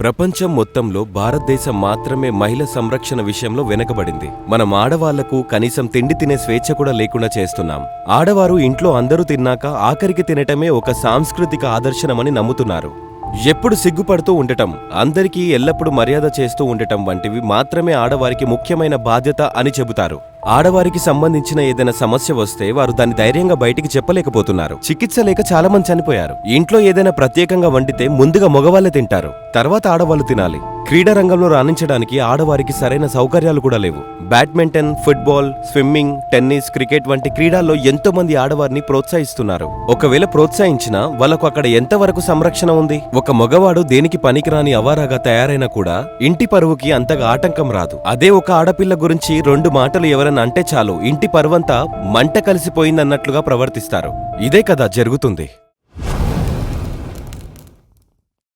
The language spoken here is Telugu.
ప్రపంచం మొత్తంలో భారతదేశం మాత్రమే మహిళ సంరక్షణ విషయంలో వెనకబడింది. మనం ఆడవాళ్ళకు కనీసం తిండి తినే స్వేచ్ఛ కూడా లేకుండా చేస్తున్నాం. ఆడవారు ఇంట్లో అందరూ తిన్నాక ఆఖరికి తినటమే ఒక సాంస్కృతిక ఆదర్శనమని నమ్ముతున్నారు. ఎప్పుడు సిగ్గుపడుతూ ఉండటం అందరికీ ఎల్లప్పుడూ మర్యాద చేస్తూ ఉండటం వంటివి మాత్రమే ఆడవారికి ముఖ్యమైన బాధ్యత అని చెబుతారు. ఆడవారికి సంబంధించిన ఏదైనా సమస్య వస్తే వారు దాన్ని ధైర్యంగా బయటికి చెప్పలేకపోతున్నారు. చికిత్స లేక చాలా మంది చనిపోయారు. ఇంట్లో ఏదైనా ప్రత్యేకంగా వండితే ముందుగా మగవాళ్ళే తింటారు. తర్వాత ఆడవాళ్ళు తినాలి. క్రీడా రంగంలో రాణించడానికి ఆడవారికి సరైన సౌకర్యాలు కూడా లేవు. Badminton football swimming tennis cricket వంటి క్రీడల్లో ఎంతో మంది ఆడవారిని ప్రోత్సహిస్తున్నారు. ఒకవేళ ప్రోత్సహించినా వాళ్ళకు అక్కడ ఎంతవరకు సంరక్షణ ఉంది? ఒక మగవాడు దేనికి పనికిరాని అవారాగా తయారైనా కూడా ఇంటి పరువుకి అంతగా ఆటంకం రాదు. అదే ఒక ఆడపిల్ల గురించి రెండు మాటలు ఎవరైనా అంటే చాలు ఇంటి పరువంతా మంట కలిసిపోయిందన్నట్లుగా ప్రవర్తిస్తారు. ఇదే కదా జరుగుతుంది.